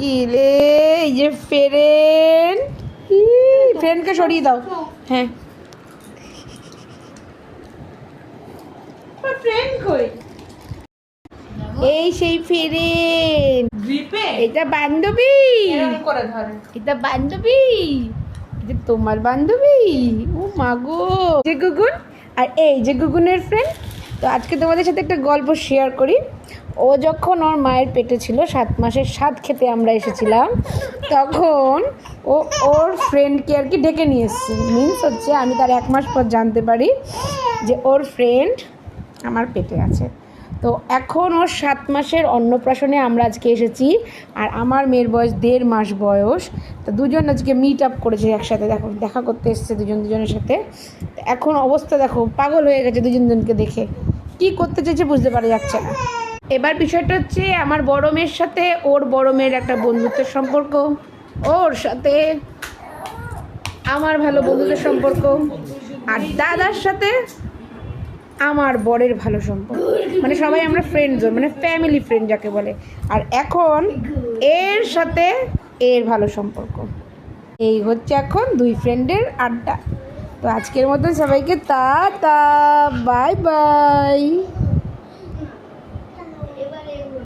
গিলে এই যে ফ্রেন্ড ফ্রেন্ডকে সরিয়ে দাও। হ্যাঁ। ফ্রেন্ড কই? এই সেই গ্রিপে? এটা বান্ধবী। করে ধরে। এটা বান্ধবী। এটা তোমার বান্ধবী। ও মাগো যে গুগুন আর এই যে গুগুনের ফ্রেন্ড তো আজকে তোমাদের সাথে একটা গল্প শেয়ার করি। ও যখন ওর মায়ের পেটে ছিল, সাত মাসের স্বাদ খেতে আমরা এসেছিলাম, তখন ও ওর ফ্রেন্ডকে আর কি ডেকে নিয়ে এসছে। মিনস হচ্ছে আমি তার এক মাস পর জানতে পারি যে ওর ফ্রেন্ড আমার পেটে আছে। তো এখন ওর সাত মাসের অন্নপ্রাশনে আমরা আজকে এসেছি, আর আমার মেয়ের বয়স দেড় মাস বয়স। তো দুজন আজকে মিট আপ করেছে একসাথে, দেখো, দেখা করতে এসছে দুজন দুজনের সাথে। এখন অবস্থা দেখো, পাগল হয়ে গেছে দুজন দুজনকে দেখে। কি করতে চাইছে বুঝতে পারা যাচ্ছে না। এবার বিষয়টা হচ্ছে আমার বড় মেয়ের সাথে ওর বড় মেয়ের একটা বন্ধুত্বের সম্পর্ক। ওর সাথে আমার ভালো বন্ধুদের সম্পর্ক। আর দাদার সাথে আমার বরের ভালো সম্পর্ক। মানে সবাই আমরা ফ্রেন্ড জোন মানে ফ্যামিলি ফ্রেন্ড যাকে বলে। আর এখন এর সাথে এর ভালো সম্পর্ক। এই হচ্ছে এখন দুই ফ্রেন্ডের আড্ডা। তো আজকের মতন সবাইকে তা তা বাই বাই